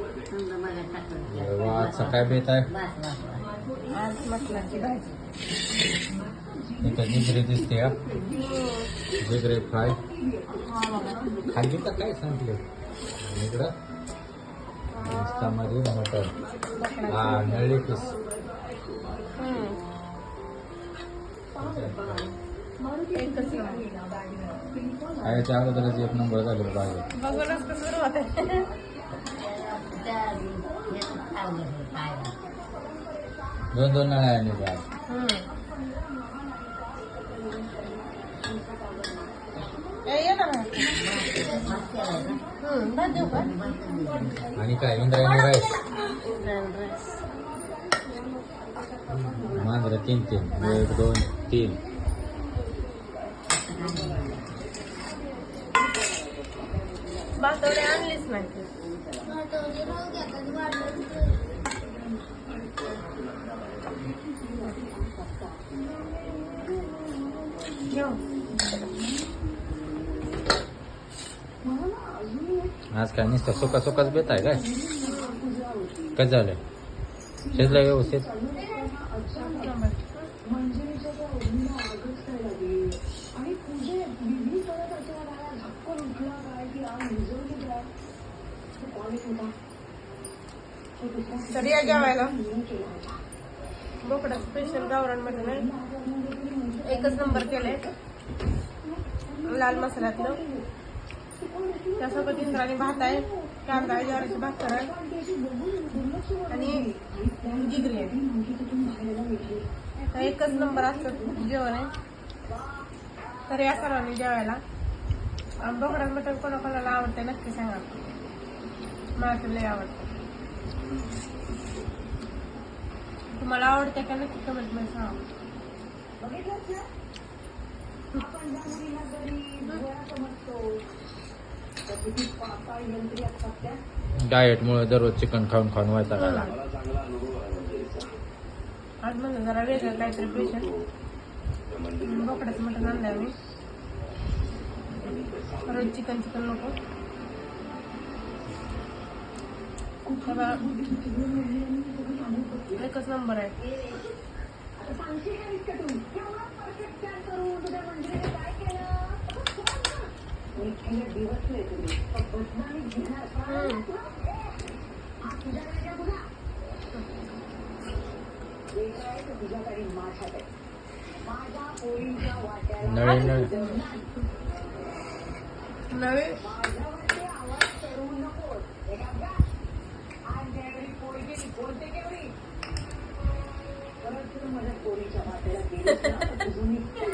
वा, आजचा काय बेत आहे. आज मटणाची भाजी. इथं जिगरी दिसते जिगरी फ्राय. खाली तर काय सांगितलं? आणि इकडं रस्त्यामध्ये मटण हा नळी पीस. एकच नंबर. खायच्या अगोदरच एक नंबर झालेला पाहिजे बघूनच कसं आहे. दोन दोन नळ्या आणि काय हम्म. ए, ये ना बाहेर. मस्त केलंय ना हम्म, भात देऊ का मस्त दिलं. आणि काय इंद्रायणी राईस फ्राईड राईस. मांजरं तीन तीन एक दोन तीन बाकरवडी आणलीच नाही घेऊ. आज काय नुसतं सुका सुकाच बेत आहे काय काय झालंय शिजलं व्यवस्थित तर या जेवायला. बोकडा स्पेशल गावरान नाही. एकच नंबर केलाय. लाल मसाल्यातलं. त्यासोबत इंद्राणी भात आहे. कांदा आहे ज्वारीची भाकर आहे. आणि जिगरी आहे. एकच नंबर असतं जेवण आहे. तर या सर्वांनी जेवायला. आणि बोकडा मटण कोणाकोणाला आवडते नक्की सांगा. मला तर लय आवडतं. तुम्हाला आवडते का नक्की कमेंटमध्ये सांगा. डाएटमुळे दररोज चिकन खाऊन खाऊन व्हायचा आज म्हणलं जरा वेगळं काहीतरी स्पेशल बोकडाचं मटण आणलं आम्ही. रोज चिकन चिकन नको. तेव्हा एकच नंबर आहे हम्म. माझ्या पोरीच्या वाट्याला